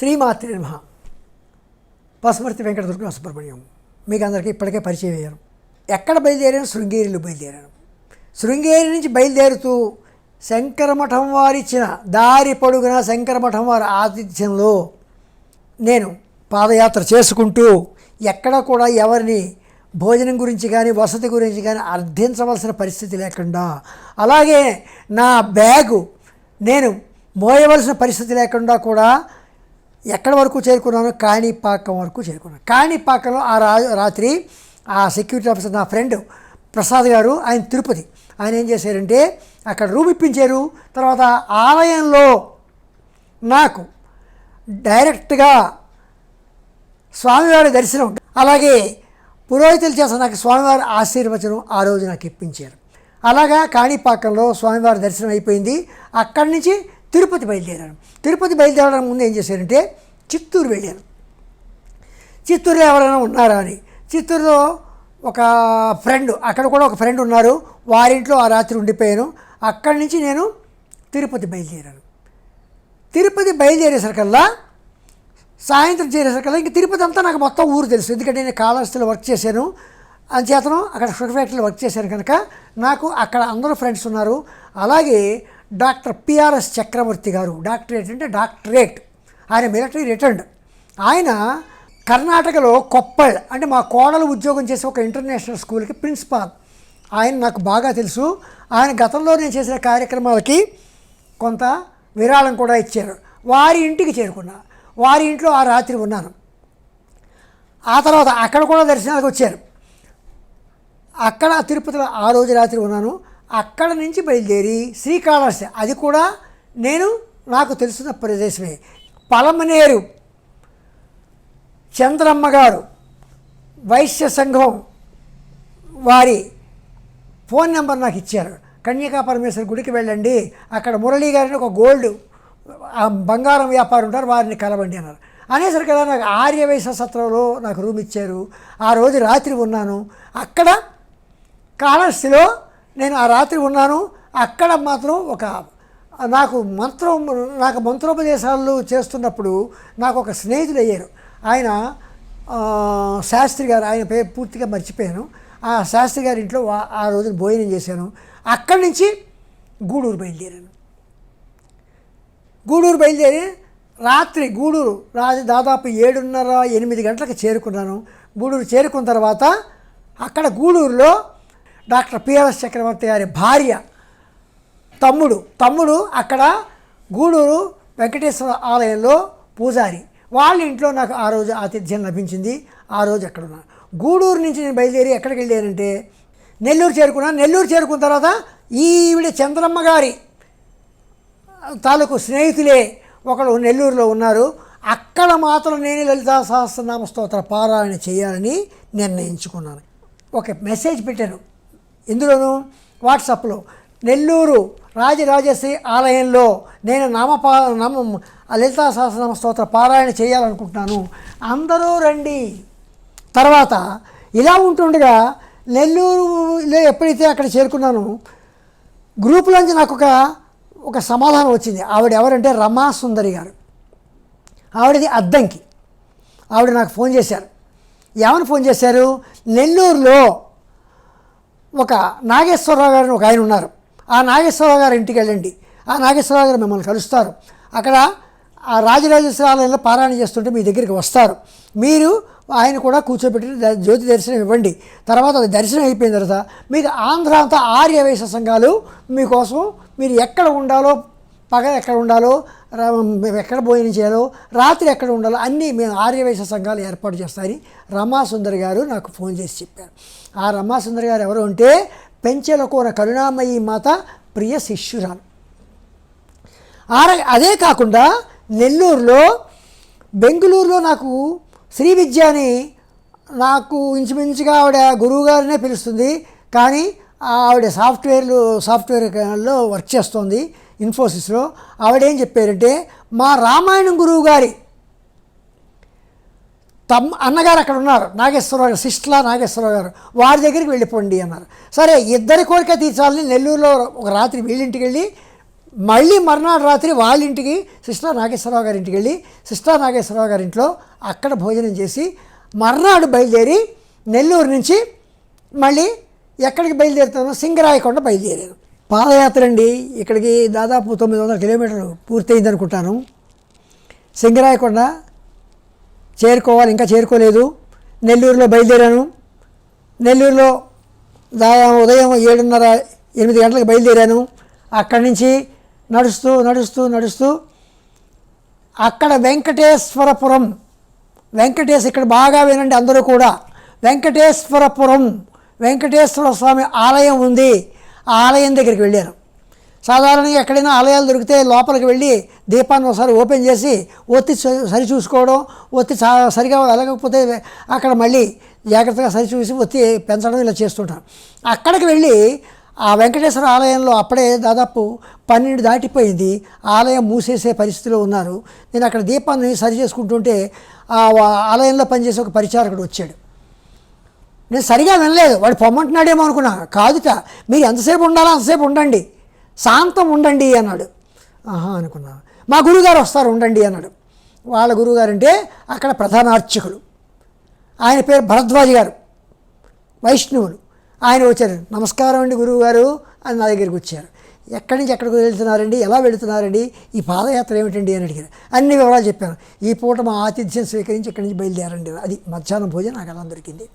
శ్రీమాత్రి నమ. పసుమర్తి వెంకట దుర్గం సుబ్రహ్మణ్యం. మీకు అందరికీ ఇప్పటికే పరిచయం అయ్యారు. ఎక్కడ బయలుదేరాను శృంగేరిలో బయలుదేరాను శృంగేరి నుంచి బయలుదేరుతూ శంకరమఠం వారిచ్చిన దారి పొడుగున శంకరమఠం వారి ఆతిథ్యంలో నేను పాదయాత్ర చేసుకుంటూ ఎక్కడ కూడా ఎవరిని భోజనం గురించి కానీ వసతి గురించి కానీ అర్థించవలసిన పరిస్థితి లేకుండా అలాగే నా బ్యాగు నేను మోయవలసిన పరిస్థితి లేకుండా కూడా ఎక్కడి వరకు చేరుకున్నాను కాణిపాకం వరకు చేరుకున్నాను. కాణిపాకంలో ఆ రా రాత్రి ఆ సెక్యూరిటీ ఆఫీసర్ నా ఫ్రెండ్ ప్రసాద్ గారు ఆయన తిరుపతి. ఆయన ఏం చేశారంటే అక్కడ రూమ్ ఇప్పించారు. తర్వాత ఆలయంలో నాకు డైరెక్ట్గా స్వామివారి దర్శనం అలాగే పురోహితులు చేసిన నాకు స్వామివారి ఆశీర్వచనం ఆ రోజు నాకు ఇప్పించారు. అలాగా కాణిపాకంలో స్వామివారి దర్శనం అయిపోయింది. అక్కడి నుంచి తిరుపతి బయలుదేరాను తిరుపతి బయలుదేరడం ముందు ఏం చేశారంటే చిత్తూరు వెళ్ళాను చిత్తూరులో ఎవరైనా ఉన్నారా అని? చిత్తూరులో ఒక ఫ్రెండ్ అక్కడ కూడా ఒక ఫ్రెండ్ ఉన్నారు. వారింట్లో ఆ రాత్రి ఉండిపోయాను. అక్కడి నుంచి నేను తిరుపతి బయలుదేరాను. తిరుపతి బయలుదేరేసరికల్లా సాయంత్రం చేరేసరికల్లా ఇంకా తిరుపతి అంతా నాకు మొత్తం ఊరు తెలుసు. ఎందుకంటే నేను కాళహస్తిలో వర్క్ చేశాను. అంచేతను అక్కడ షుగర్ ఫ్యాక్టరీలో వర్క్ చేశాను కనుక నాకు అక్కడ అందరూ ఫ్రెండ్స్ ఉన్నారు. అలాగే డాక్టర్ పిఆర్ఎస్ చక్రవర్తి గారు డాక్టరేట్ అంటే డాక్టరేట్ ఆయన మిలిటరీ రిటర్న్డ్ ఆయన కర్ణాటకలో కొప్పల్ అంటే మా కోడలు ఉద్యోగం చేసే ఒక ఇంటర్నేషనల్ స్కూల్కి ప్రిన్సిపాల్. ఆయన నాకు బాగా తెలుసు. ఆయన గతంలో నేను చేసిన కార్యక్రమాలకి కొంత విరాళం కూడా ఇచ్చారు. వారి ఇంటికి చేరుకున్నా. వారి ఇంట్లో ఆ రాత్రి ఉన్నాను. ఆ తర్వాత అక్కడ కూడా దర్శనాలకు వచ్చారు. అక్కడ తిరుపతిలో ఆ రోజు రాత్రి ఉన్నాను. అక్కడ నుంచి బయలుదేరి శ్రీకాళహస్తి. అది కూడా నేను నాకు తెలిసిన ప్రదేశమే. పలమనేరు. చంద్రమ్మ గారు వైశ్య సంఘం వారి ఫోన్ నెంబర్ నాకు ఇచ్చారు. కన్యకా పరమేశ్వర గుడికి వెళ్ళండి. అక్కడ మురళీ గారిని ఒక గోల్డ్ బంగారం వ్యాపారం ఉంటారు వారిని కలవండి అన్నారు. అనేసరికి కదా నాకు ఆర్యవైశ్య సత్రంలో నాకు రూమ్ ఇచ్చారు. ఆ రోజు రాత్రి ఉన్నాను. అక్కడ కాళహస్తిలో నేను ఆ రాత్రి ఉన్నాను అక్కడ మాత్రం ఒక నాకు మంత్రం నాకు మంత్రోపదేశాలు చేస్తున్నప్పుడు నాకు ఒక స్నేహితుడు అయ్యారు ఆయన శాస్త్రి గారు ఆయన పేరు పూర్తిగా మర్చిపోయాను. ఆ శాస్త్రి గారి ఇంట్లో ఆ రోజున భోజనం చేశాను. అక్కడి నుంచి గూడూరు బయలుదేరాను. గూడూరు బయలుదేరి రాత్రి గూడూరు రాత్రి దాదాపు ఏడున్నర ఎనిమిది గంటలకు చేరుకున్నాను. గూడూరు చేరుకున్న తర్వాత అక్కడ గూడూరులో డాక్టర్ పిఆర్ఎస్ చక్రవర్తి గారి భార్య తమ్ముడు. తమ్ముడు అక్కడ గూడూరు వెంకటేశ్వర ఆలయంలో పూజారి. వాళ్ళ ఇంట్లో నాకు ఆ రోజు ఆతిథ్యం లభించింది. ఆ రోజు అక్కడ ఉన్నాను గూడూరు నుంచి నేను బయలుదేరి ఎక్కడికి వెళ్ళానంటే నెల్లూరు చేరుకున్నాను నెల్లూరు చేరుకున్న తర్వాత ఈవిడ చంద్రమ్మ గారి తాలూకు స్నేహితులే ఒకడు నెల్లూరులో ఉన్నారు. అక్కడ మాత్రం నేను లలితా సహస్రనామ స్తోత్ర పారాయణ చేయాలని నిర్ణయించుకున్నాను. ఒక మెసేజ్ పెట్టాను. ఇందులోనూ వాట్సాప్లో నెల్లూరు రాజరాజశ్రీ ఆలయంలో నేను నామపా నామం లలితా సహస్రనామ స్తోత్ర పారాయణ చేయాలనుకుంటున్నాను. అందరూ రండి. తర్వాత ఇలా ఉంటుండగా నెల్లూరులో ఎప్పుడైతే అక్కడ చేరుకున్నానో గ్రూపులోంచి నాకు ఒక ఒక సమాధానం వచ్చింది. ఆవిడ ఎవరంటే రమా సుందరి గారు. ఆవిడది అద్దంకి. ఆవిడ నాకు ఫోన్ చేశారు. ఏమని ఫోన్ చేశారు? నెల్లూరులో ఒక నాగేశ్వరరావు గారు ఒక ఆయన ఉన్నారు. ఆ నాగేశ్వరరావు గారి ఇంటికి వెళ్ళండి. ఆ నాగేశ్వరరావు గారు మిమ్మల్ని కలుస్తారు. అక్కడ ఆ రాజరాజేశ్వర ఆలయంలో పారాయణ చేస్తుంటే మీ దగ్గరికి వస్తారు. మీరు ఆయన కూడా కూర్చోబెట్టి జ్యోతి దర్శనం ఇవ్వండి. తర్వాత అది దర్శనం అయిపోయిన తర్వాత మీకు ఆంధ్ర అంతా ఆర్య సంఘాలు మీకోసం మీరు ఎక్కడ ఉండాలో పగ ఎక్కడ ఉండాలో మేము ఎక్కడ భోజనం చేయాలో రాత్రి ఎక్కడ ఉండాలో అన్నీ మేము ఆర్యవేశ సంఘాలు ఏర్పాటు చేస్తారని రమాసుందర్ గారు నాకు ఫోన్ చేసి చెప్పారు. ఆ రమాసుందర్ గారు ఎవరు అంటే పెంచెలకోన కరుణామయి మాత ప్రియ శిష్యురాలు. ఆర అదే కాకుండా నెల్లూరులో బెంగళూరులో నాకు శ్రీ విద్య అని నాకు ఇంచుమించుగా ఆవిడ గురువుగారినే పిలుస్తుంది. కానీ ఆవిడ సాఫ్ట్వేర్లు సాఫ్ట్వేర్లో వర్క్ చేస్తోంది. ఇన్ఫోసిస్లో ఆవిడేం చెప్పారంటే మా రామాయణం గురువు గారి తమ్ అన్నగారు అక్కడ ఉన్నారు నాగేశ్వరరావు గారు సిస్ట్లా నాగేశ్వరరావు గారు వారి దగ్గరికి వెళ్ళిపోండి అన్నారు. సరే ఇద్దరి కోరిక తీర్చాలని నెల్లూరులో ఒక రాత్రి వీళ్ళింటికి వెళ్ళి మళ్ళీ మర్నాడు రాత్రి వాళ్ళ ఇంటికి సిస్టర్ నాగేశ్వరరావు గారి ఇంటికి వెళ్ళి సిస్టర్ నాగేశ్వరరావు గారి ఇంట్లో అక్కడ భోజనం చేసి మర్నాడు బయలుదేరి నెల్లూరు నుంచి మళ్ళీ ఎక్కడికి బయలుదేరుతానో సింగరాయకొండ బయలుదేరాను పాదయాత్ర అండి. ఇక్కడికి దాదాపు తొమ్మిది వందల కిలోమీటర్లు పూర్తయింది అనుకుంటాను సింగరాయకొండ చేరుకోవాలి ఇంకా చేరుకోలేదు. నెల్లూరులో బయలుదేరాను. నెల్లూరులో దా ఉదయం ఏడున్నర ఎనిమిది గంటలకు బయలుదేరాను. అక్కడి నుంచి నడుస్తూ నడుస్తూ నడుస్తూ అక్కడ వెంకటేశ్వరపురం వెంకటేశ్ ఇక్కడ బాగా వినండి అందరూ కూడా. వెంకటేశ్వరపురం వెంకటేశ్వర స్వామి ఆలయం ఉంది. ఆలయం దగ్గరికి వెళ్ళారు. సాధారణంగా ఎక్కడైనా ఆలయాలు దొరికితే లోపలికి వెళ్ళి దీపాన్ని ఒకసారి ఓపెన్ చేసి ఒత్తి సరి చూసుకోవడం ఒత్తి సరిగా వెళ్ళకపోతే అక్కడ మళ్ళీ జాగ్రత్తగా సరి చూసి ఒత్తి పెంచడం ఇలా చేస్తుంటాను అక్కడికి వెళ్ళి ఆ వెంకటేశ్వర ఆలయంలో అప్పుడే దాదాపు పన్నెండు దాటిపోయింది. ఆలయం మూసేసే పరిస్థితిలో ఉన్నారు. నేను అక్కడ దీపాన్ని సరి చేసుకుంటుంటే ఆ ఆలయంలో పనిచేసే ఒక పరిచారకుడు వచ్చాడు. నేను సరిగా వినలేదు. వాడు పొమ్మంటున్నాడేమో అనుకున్నా. కాదుట మీరు ఎంతసేపు ఉండాలో అంతసేపు ఉండండి. శాంతం ఉండండి అన్నాడు. ఆహా అనుకున్నా. మా గురుగారు వస్తారు ఉండండి అన్నాడు. వాళ్ళ గురువుగారు అంటే అక్కడ ప్రధాన అర్చకుడు ఆయన పేరు భరద్వాజ్ గారు వైష్ణవులు. ఆయన వచ్చారు. నమస్కారం అండి గురువుగారు అని నా దగ్గరికి వచ్చారు. ఎక్కడి నుంచి ఎక్కడికి వెళ్తున్నారండి? ఎలా వెళుతున్నారండి? ఈ పాదయాత్ర ఏమిటండి? అని అడిగారు. అన్ని వివరాలు చెప్పాను ఈ పూట మా ఆతిథ్యం స్వీకరించి ఇక్కడి నుంచి బయలుదేరండి. అది మధ్యాహ్నం భోజనం నాకు అలా దొరికింది.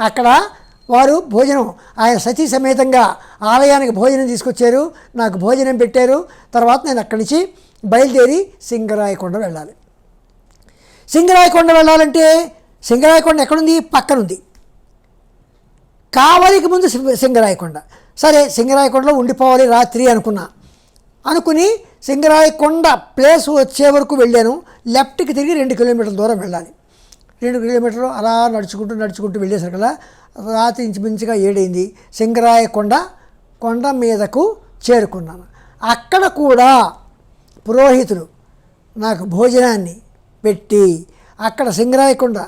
అక్కడ వారు భోజనం ఆయన సతీ సమేతంగా ఆలయానికి భోజనం తీసుకొచ్చారు. నాకు భోజనం పెట్టారు. తర్వాత నేను అక్కడి నుంచి బయలుదేరి సింగరాయకొండ వెళ్ళాలి. సింగరాయకొండ వెళ్ళాలంటే సింగరాయకొండ ఎక్కడుంది? పక్కనుంది. కావలికి ముందు సింగరాయకొండ. సరే సింగరాయకొండలో ఉండిపోవాలి రాత్రి అనుకున్నా. అనుకుని సింగరాయకొండ ప్లేస్ వచ్చే వరకు వెళ్ళాను. లెఫ్ట్కి తిరిగి రెండు కిలోమీటర్ల దూరం వెళ్ళాలి. రెండు కిలోమీటర్లు అలా నడుచుకుంటూ నడుచుకుంటూ వెళ్ళేసరికల్లా రాత్రి ఇంచుమించుగా ఏడైంది. సింగరాయకొండ కొండ మీదకు చేరుకున్నాను. అక్కడ కూడా పురోహితులు నాకు భోజనాన్ని పెట్టి అక్కడ సింగరాయకొండ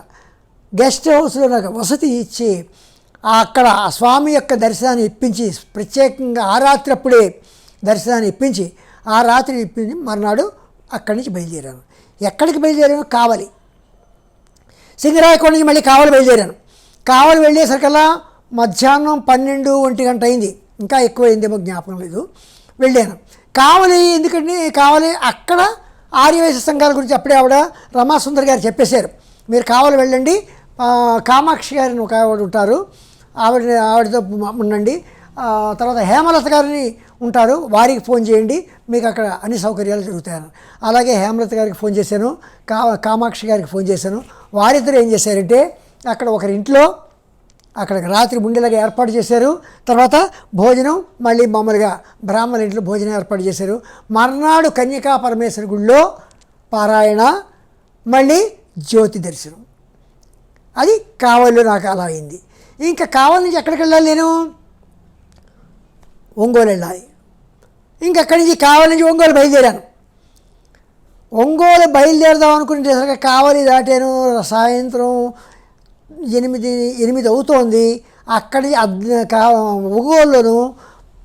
గెస్ట్ హౌస్లో నాకు వసతి ఇచ్చి అక్కడ ఆ స్వామి యొక్క దర్శనాన్ని ఇప్పించి ప్రత్యేకంగా ఆ రాత్రి అప్పుడే దర్శనాన్ని ఇప్పించి ఆ రాత్రి ఇప్పించి మర్నాడు అక్కడి నుంచి బయలుదేరాను. ఎక్కడికి బయలుదేరాను కావాలి. సింగరాయకొండ నుంచి మళ్ళీ కావలి బయలుదేరాను. కావలి వెళ్ళేసరికల్లా మధ్యాహ్నం పన్నెండు ఒంటి గంట అయింది. ఇంకా ఎక్కువ అయిందేమో జ్ఞాపకం లేదు. వెళ్ళాను. కావలి ఎందుకంటే కావలి అక్కడ ఆర్యవేశ సంఘాల గురించి అప్పుడే ఆవిడ రమాసుందర్ గారు చెప్పేశారు. మీరు కావలి వెళ్ళండి. కామాక్షి గారిని ఒక ఆవిడ ఉంటారు. ఆవిడ ఆవిడతో ఉండండి. తర్వాత హేమలత గారిని ఉంటారు. వారికి ఫోన్ చేయండి. మీకు అక్కడ అన్ని సౌకర్యాలు జరుగుతాయని. అలాగే హేమలత గారికి ఫోన్ చేశాను. కా కామాక్షి గారికి ఫోన్ చేశాను. వారిద్దరు ఏం చేశారంటే అక్కడ ఒకరి ఇంట్లో అక్కడ రాత్రి ముండేలాగా ఏర్పాటు చేశారు. తర్వాత భోజనం మళ్ళీ మామూలుగా బ్రాహ్మణ ఇంట్లో భోజనం ఏర్పాటు చేశారు. మర్నాడు కన్యకా పరమేశ్వరి గుళ్ళో పారాయణ మళ్ళీ జ్యోతి దర్శనం. అది కావలిలో నాకు అలా అయింది. ఇంకా కావలి నుంచి ఎక్కడికి వెళ్ళాలి నేను? ఒంగోలు వెళ్ళాలి. ఇంకా అక్కడి నుంచి కావలి నుంచి ఒంగోలు బయలుదేరాను. ఒంగోలు బయలుదేరదాం అనుకునేసరికి కావలి దాటాను. సాయంత్రం ఎనిమిది ఎనిమిది అవుతోంది. అక్కడి అద్ ఒంగోలులోను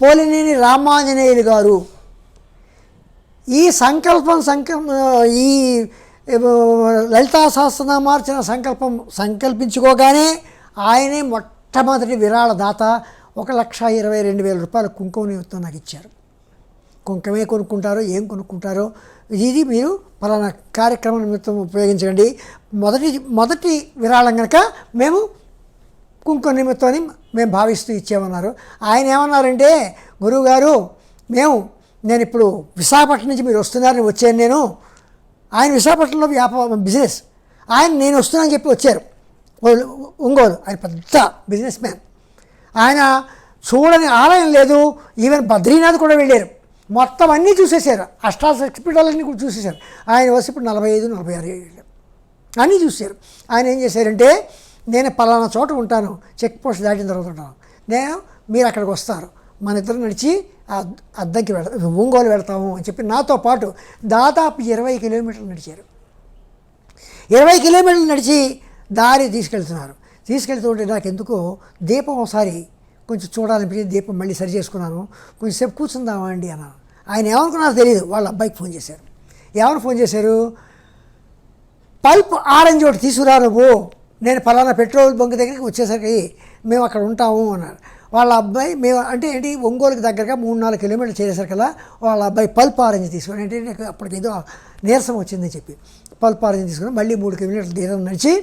పోలినేని రామాంజనేయులు గారు ఈ సంకల్పం సంకల్ప ఈ ఏమో, లలితా సహస్రనామార్చన సంకల్పం సంకల్పించుకోగానే ఆయనే మొట్టమొదటి విరాళ దాత ఒక లక్ష ఇరవై రెండు వేల రూపాయలు కుంకుమ నిమిత్తం నాకు ఇచ్చారు. కుంకుమే కొనుక్కుంటారో ఏం కొనుక్కుంటారో ఇది మీరు పలానా కార్యక్రమం నిమిత్తం ఉపయోగించండి. మొదటి మొదటి విరాళం కనుక మేము కుంకుమ నిమిత్తం అని మేము భావిస్తూ ఇచ్చామన్నారు. ఆయన ఏమన్నారంటే గురువుగారు మేము నేను ఇప్పుడు విశాఖపట్నం నుంచి మీరు వస్తున్నారని వచ్చాను నేను. ఆయన విశాఖపట్నంలో వ్యాపారం బిజినెస్ ఆయన నేను వస్తున్నానని చెప్పి వచ్చారు. ఒంగోలు. ఆయన పెద్ద బిజినెస్ మ్యాన్ ఆయన చూడని ఆలయం లేదు ఈవెన్ బద్రీనాథ్ కూడా వెళ్ళారు. మొత్తం అన్నీ చూసేశారు. అష్టాశక్తిపీఠాలన్నీ కూడా చూసేశారు. ఆయన వచ్చి ఇప్పుడు నలభై ఐదు నలభై ఆరు ఏళ్ళు. అన్నీ చూశారు ఆయన ఏం చేశారంటే నేను పలానా చోట ఉంటాను. చెక్ పోస్ట్ దాటిన తర్వాత ఉంటాను. నేను మీరు అక్కడికి వస్తారు. మన ఇద్దరు నడిచి అద్దంకి వెళ ఒంగోలు వెళ్తాము అని చెప్పి నాతో పాటు దాదాపు ఇరవై కిలోమీటర్లు నడిచారు. ఇరవై కిలోమీటర్లు నడిచి దారి తీసుకెళ్తున్నారు. తీసుకెళ్తుంటే నాకు ఎందుకో దీపం ఒకసారి కొంచెం చూడాలనిపించి దీపం మళ్ళీ సరి చేసుకున్నాను. కొంచెంసేపు కూర్చుందామా అండి అన్నాను ఆయన ఏమనుకున్నారో తెలియదు వాళ్ళ అబ్బాయికి ఫోన్ చేశారు. ఏమని ఫోన్ చేశారు? పల్ప్ ఆరెంజ్ ఒకటి తీసుకురా నువ్వు నేను ఫలానా పెట్రోల్ బంక్ దగ్గరికి వచ్చేసరికి మేము అక్కడ ఉంటాము అన్నారు. వాళ్ళ అబ్బాయి మేము అంటే ఏంటి ఒంగోలుకి దగ్గరగా మూడు నాలుగు కిలోమీటర్లు చేరేసరికల్లా వాళ్ళ అబ్బాయి పల్ప్ ఆరెంజ్ తీసుకుని అంటే నాకు అప్పటికి ఏదో నీరసం వచ్చిందని చెప్పి పల్ప్ ఆరెంజ్ తీసుకుని మళ్ళీ మూడు కిలోమీటర్ల దూరం నడిచి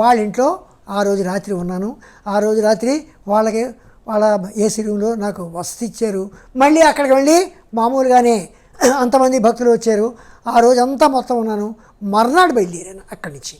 వాళ్ళ ఇంట్లో ఆ రోజు రాత్రి ఉన్నాను. ఆ రోజు రాత్రి వాళ్ళకి వాళ్ళ ఏసీ రూమ్లో నాకు వసతి ఇచ్చారు. మళ్ళీ అక్కడికి వెళ్ళి మామూలుగానే అంతమంది భక్తులు వచ్చారు. ఆ రోజు అంతా మొత్తం ఉన్నాను. మర్నాడు బయలుదేరాను అక్కడి నుంచి.